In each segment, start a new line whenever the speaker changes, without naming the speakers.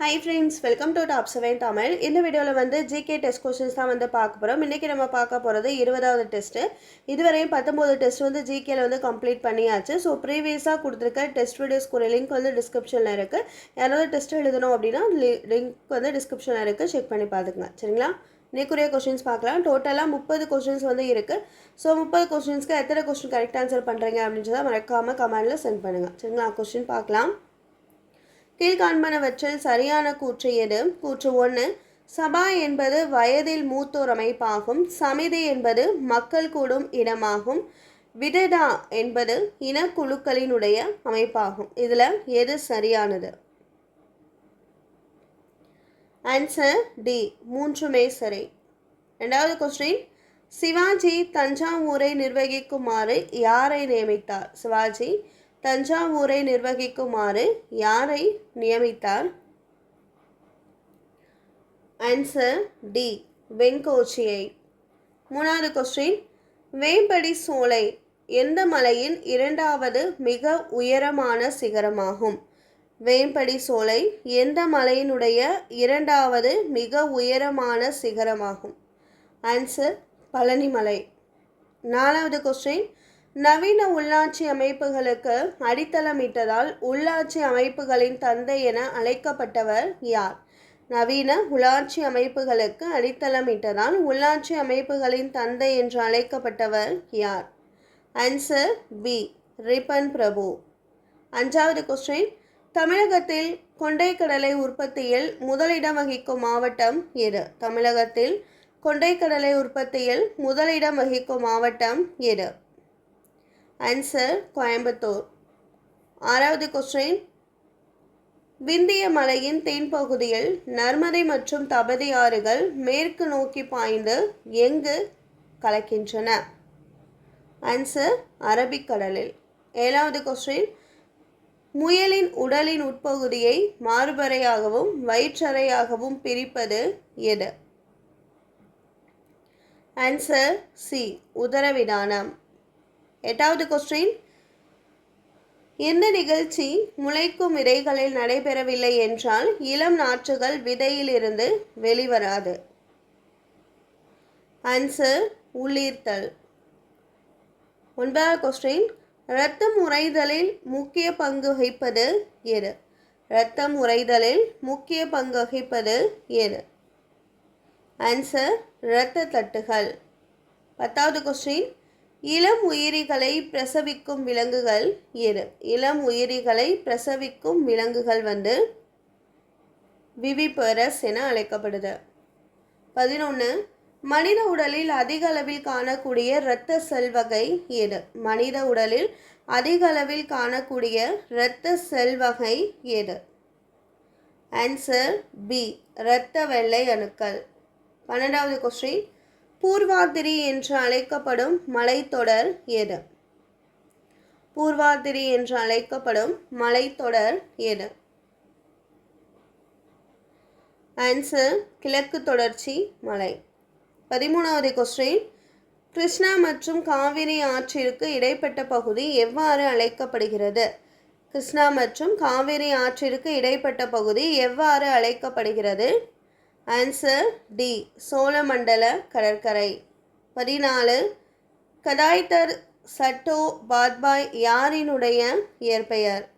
Hi friends welcome to top seven Tamil இந்த வீடியோவில் வந்து ஜிகே டெஸ்ட் கொஸ்டின்ஸ் தான் வந்து பார்க்க போகிறோம் இன்றைக்கி நம்ம பார்க்க போகிறது இருபதாவது டெஸ்ட்டு இதுவரையும் பத்தொம்போது டெஸ்ட் வந்து ஜிகேயில் வந்து கம்ப்ளீட் பண்ணியாச்சு. ஸோ ப்ரீவியஸாக கொடுத்துருக்க டெஸ்ட் வீடியோஸ்க்கு லிங்க் வந்து டிஸ்கிரிப்ஷனில் இருக்குது யாராவது டெஸ்ட் எழுதணும் அப்படின்னா லிங்க் வந்து டிஸ்கிரிப்ஷனில் இருக்குது செக் பண்ணி பார்த்துக்குங்க. சரிங்களா? இன்னைக்குரிய கொஷின்ஸ் பார்க்கலாம். டோட்டலாக முப்பது கொஷின்ஸ் வந்து இருக்குது ஸோ முப்பது கொஷின்ஸ்க்கு எத்தனை கொஸ்டின் கரெக்ட் ஆன்சர் பண்ணுறீங்க அப்படின்றத மறக்காமல் கமெண்டில் சென்ட் பண்ணுங்கள் சரிங்களா? கொஷின் பார்க்கலாம். கீழ்காண்பனவற்றில் சரியான கூற்று எது? கூற்று ஒன்று சபா என்பது வயதில் மூத்தோர் அமைப்பாகும் சமிதி என்பது மக்கள் கூடும் இடமாகும் விடடா என்பது இனக்குழுக்களினுடைய அமைப்பாகும். இதில் எது சரியானது? ஆன்சர் டி மூன்றுமே சரி. ரெண்டாவது கொஸ்டின் சிவாஜி தஞ்சாவூரை நிர்வகிக்குமாறு யாரை நியமித்தார்? சிவாஜி தஞ்சாவூரை நிர்வகிக்குமாறு யாரை நியமித்தார்? ஆன்சர் டி வெங்கோச்சியை. மூணாவது கொஸ்டின் வேம்படி சோலை எந்த மலையின் இரண்டாவது மிக உயரமான சிகரமாகும்? வேம்படி சோலை எந்த மலையினுடைய இரண்டாவது மிக உயரமான சிகரமாகும்? ஆன்சர் பழனிமலை. நாலாவது கொஸ்டின் நவீன உள்ளாட்சி அமைப்புகளுக்கு அடித்தளமிட்டதால் உள்ளாட்சி அமைப்புகளின் தந்தை என அழைக்கப்பட்டவர் யார்? நவீன உள்ளாட்சி அமைப்புகளுக்கு அடித்தளமிட்டதால் உள்ளாட்சி அமைப்புகளின் தந்தை என்று அழைக்கப்பட்டவர் யார்? ஆன்சர் பி ரிப்பன் பிரபு அஞ்சாவது கொஸ்டின் தமிழகத்தில் கொண்டைக்கடலை உற்பத்தியில் முதலிடம் வகிக்கும் மாவட்டம் எது? தமிழகத்தில் கொண்டைக்கடலை உற்பத்தியில் முதலிடம் வகிக்கும் மாவட்டம் எது? ஆன்சர் கோயம்புத்தூர் ஆறாவது கொஸ்டின் விந்திய மலையின் தென்பகுதியில் நர்மதை மற்றும் தபதி ஆறுகள் மேற்கு நோக்கி பாய்ந்து எங்கு கலக்கின்றன? ஆன்சர் அரபிக்கடலில் ஏழாவது கொஸ்டின் முயலின் உடலின் உட்பகுதியை மார்பறையாகவும் வயிற்றறையாகவும் பிரிப்பது எது? ஆன்சர் சி உதரவிதானம். எட்டாவது கொஸ்டின் எந்த நிகழ்ச்சி முளைக்கும் இடைகளில் நடைபெறவில்லை என்றால் இளம் நாற்றுகள் விதையிலிருந்து வெளிவராது. ஆன்சர் உள்ளீர்த்தல். ஒன்பதாவது கொஸ்டின் இரத்தம் உறைதலில் முக்கிய பங்கு வகிப்பது எது? இரத்தம் உறைதலில் முக்கிய பங்கு வகிப்பது எது? ஆன்சர் இரத்த தட்டுகள். பத்தாவது கொஸ்டின் இளம் உயிரிகளை பிரசவிக்கும் விலங்குகள் இரு. இளம் உயிரிகளை பிரசவிக்கும் விலங்குகள் வந்து விவிபரஸ் என அழைக்கப்படுது. பதினொன்று மனித உடலில் அதிக அளவில் காணக்கூடிய இரத்த செல் வகை எது மனித உடலில் அதிக அளவில் காணக்கூடிய இரத்த செல் வகை எது ஆன்சர் பி இரத்த வெள்ளை அணுக்கள். பன்னெண்டாவது கொஸ்டின் பூர்வாதிரி என்று அழைக்கப்படும் மலைத்தொடர் எது? பூர்வாதிரி என்று அழைக்கப்படும் மலைத்தொடர் எது? ஆன்சர் கிழக்கு தொடர்ச்சி மலை. பதிமூணாவது கொஸ்டின் கிருஷ்ணா மற்றும் காவிரி ஆற்றிற்கு இடைப்பட்ட பகுதி எவ்வாறு அழைக்கப்படுகிறது? கிருஷ்ணா மற்றும் காவிரி ஆற்றிற்கு இடைப்பட்ட பகுதி எவ்வாறு அழைக்கப்படுகிறது? ஆன்சர் டி சோழமண்டல கடற்கரை. பதினாலு. கதாய்தர் சட்டோ பாத்பாய் யாரினுடைய இயற்பெயர்?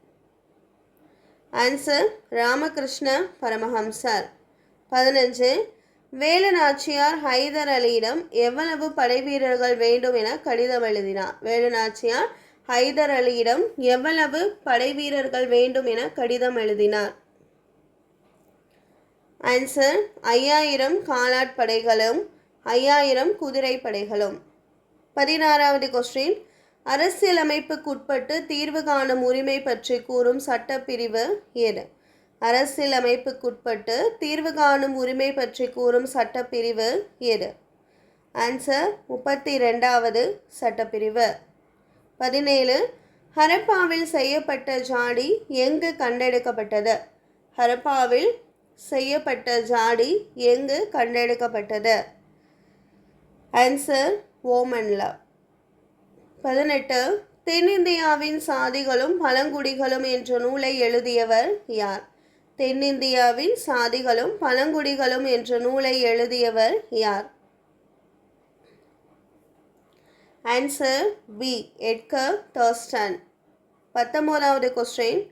ஆன்சர் ராமகிருஷ்ண பரமஹம்சர். பதினஞ்சு. வேலுநாச்சியார் ஹைதர் அலியிடம் எவ்வளவு படைவீரர்கள் வேண்டும் என கடிதம் எழுதினார். வேலுநாச்சியார் ஹைதர் அலியிடம் எவ்வளவு படைவீரர்கள் வேண்டும் என கடிதம் எழுதினார். ஆன்சர் ஐயாயிரம் காலாட்படைகளும் ஐயாயிரம் குதிரை படைகளும் பதினாறாவது கொஸ்டின் அரசியலமைப்புக்குட்பட்டு தீர்வு காணும் உரிமை பற்றி கூறும் சட்டப்பிரிவு எது? அரசியலமைப்புக்குட்பட்டு தீர்வு காணும் உரிமை பற்றி கூறும் சட்டப்பிரிவு எது? ஆன்சர் முப்பத்தி ரெண்டாவது சட்டப்பிரிவு. பதினேழு ஹரப்பாவில் செய்யப்பட்ட ஜாடி எங்கு கண்டெடுக்கப்பட்டது? ஹரப்பாவில் செய்யப்பட்ட ஜாடி எங்கு கண்டெடுக்கப்பட்டது? ஆன்சர் ஓமன்ல பதினெட்டு தென்னிந்தியாவின் சாதிகளும் பழங்குடிகளும் என்ற நூலை எழுதியவர் யார்? தென்னிந்தியாவின் சாதிகளும் பழங்குடிகளும் என்ற நூலை எழுதியவர் யார்? ஆன்சர் பி எட்கர் தர்ஸ்டன் பத்தொம்போதாவது கொஸ்டின்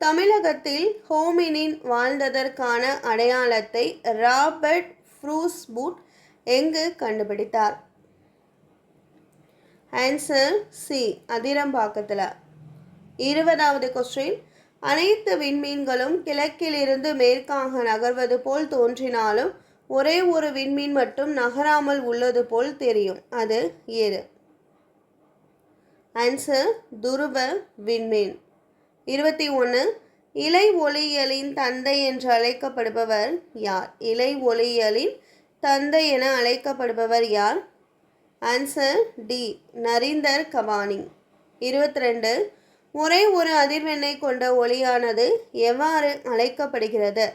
தமிழகத்தில் ஹோமினின் வாழ்ந்ததற்கான அடையாளத்தை ராபர்ட் ஃப்ரூஸ்பூட் எங்கு கண்டுபிடித்தார்? ஆன்சர் சி அதிரம்பாக்கத்தில் இருபதாவது கொஸ்டின் அனைத்து விண்மீன்களும் கிழக்கிலிருந்து மேற்காக நகர்வது போல் தோன்றினாலும் ஒரே ஒரு விண்மீன் மட்டும் நகராமல் உள்ளது போல் தெரியும். அது ஏது ஆன்சர் துருவ விண்மீன். இருபத்தி ஒன்று இலை ஒளியியலின் தந்தை என்று அழைக்கப்படுபவர் யார்? இலை ஒளியியலின் தந்தை என அழைக்கப்படுபவர் யார்? Answer D Narinder Kapany. இருபத்தி ரெண்டு ஒரே ஒரு அதிர்வெண்ணை கொண்ட ஒளியானது எவ்வாறு அழைக்கப்படுகிறது?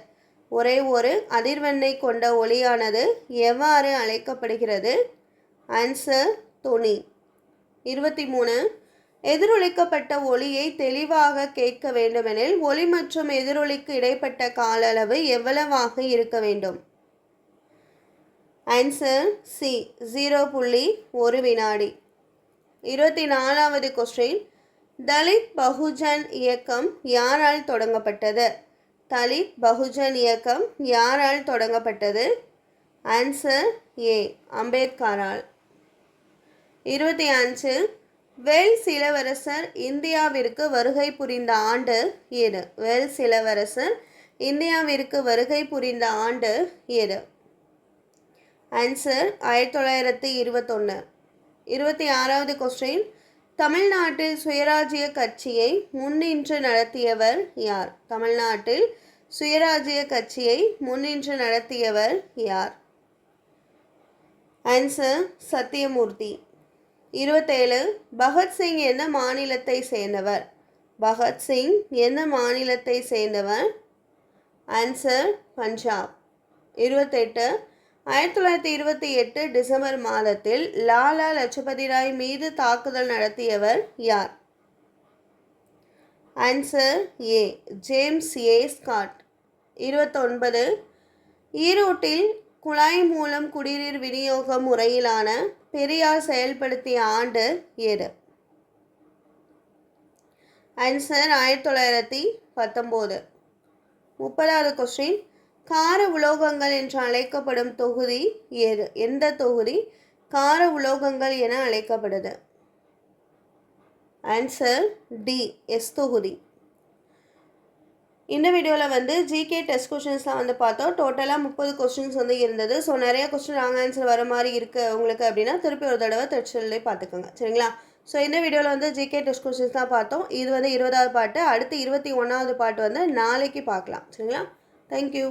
ஒரே ஒரு அதிர்வெண்ணை கொண்ட ஒளியானது எவ்வாறு அழைக்கப்படுகிறது? ஆன்சர் தொனி. இருபத்தி மூணு எதிரொலிக்கப்பட்ட ஒளியை தெளிவாக கேட்க வேண்டுமெனில் ஒளி மற்றும் எதிரொலிக்கு இடைப்பட்ட கால அளவு எவ்வளவாக இருக்க வேண்டும்? ஆன்சர் சி ஜீரோ புள்ளி ஒரு வினாடி. இருபத்தி நாலாவது கொஸ்டின் தலித் பகுஜன் இயக்கம் யாரால் தொடங்கப்பட்டது? தலித் பகுஜன் இயக்கம் யாரால் தொடங்கப்பட்டது? ஆன்சர் ஏ அம்பேத்கரால். இருபத்தி அஞ்சு வேல்ஸ் இளவரசர் இந்தியாவிற்கு வருகை புரிந்த ஆண்டு எது? வேல்ஸ் இளவரசர் இந்தியாவிற்கு வருகை புரிந்த ஆண்டு எது? ஆன்சர் ஆயிரத்தி தொள்ளாயிரத்தி இருபத்தொன்று இருபத்தி ஆறாவது கொஸ்டின் தமிழ்நாட்டில் சுயராஜ்ய கட்சியை முன்னின்று நடத்தியவர் யார்? தமிழ்நாட்டில் சுயராஜ்ய கட்சியை முன்னின்று நடத்தியவர் யார்? ஆன்சர் சத்தியமூர்த்தி. இருபத்தேழு பகத்சிங் எந்த மாநிலத்தை சேர்ந்தவர்? பகத்சிங் எந்த மாநிலத்தை சேர்ந்தவர்? ஆன்சர் பஞ்சாப் இருபத்தெட்டு ஆயிரத்தி தொள்ளாயிரத்தி இருபத்தி எட்டு டிசம்பர் மாதத்தில் லாலா லஜபதி ராய் மீது தாக்குதல் நடத்தியவர் யார்? Answer A James A Scott இருபத்தொன்பது ஈரோட்டில் குழாய் மூலம் குடிநீர் விநியோக முறையிலான பெரியார் செயல்படுத்திய ஆண்டு எது ஆன்சர் ஆயிரத்தி தொள்ளாயிரத்தி பத்தொம்போது. முப்பதாவது கொஸ்டின் கார உலோகங்கள் என்று அழைக்கப்படும் தொகுதி எது எந்த தொகுதி? கார உலோகங்கள் என அழைக்கப்படுது. ஆன்சர் டி எஸ் தொகுதி. இந்த வீடியோவில் வந்து ஜிகே டெஸ்ட் கொஷின்ஸ்லாம் வந்து பார்த்தோம். டோட்டலாக முப்பது கொஸ்டின்ஸ் வந்து இருந்தது. ஸோ நிறைய கொஸ்டின் ராங் ஆன்சர் வர மாதிரி இருக்குது உங்களுக்கு அப்படின்னா திருப்பி ஒரு தடவை திருச்சிலே பார்த்துக்கோங்க. சரிங்களா? ஸோ இந்த வீடியோவில் வந்து ஜிகே டெஸ்ட் கொஸ்டின்ஸ் தான் பார்த்தோம். இது வந்து இருபதாவது பாட்டு. அடுத்து இருபத்தி ஒன்றாவது பாட்டு வந்து நாளைக்கு பார்க்கலாம். சரிங்களா? தேங்க்யூ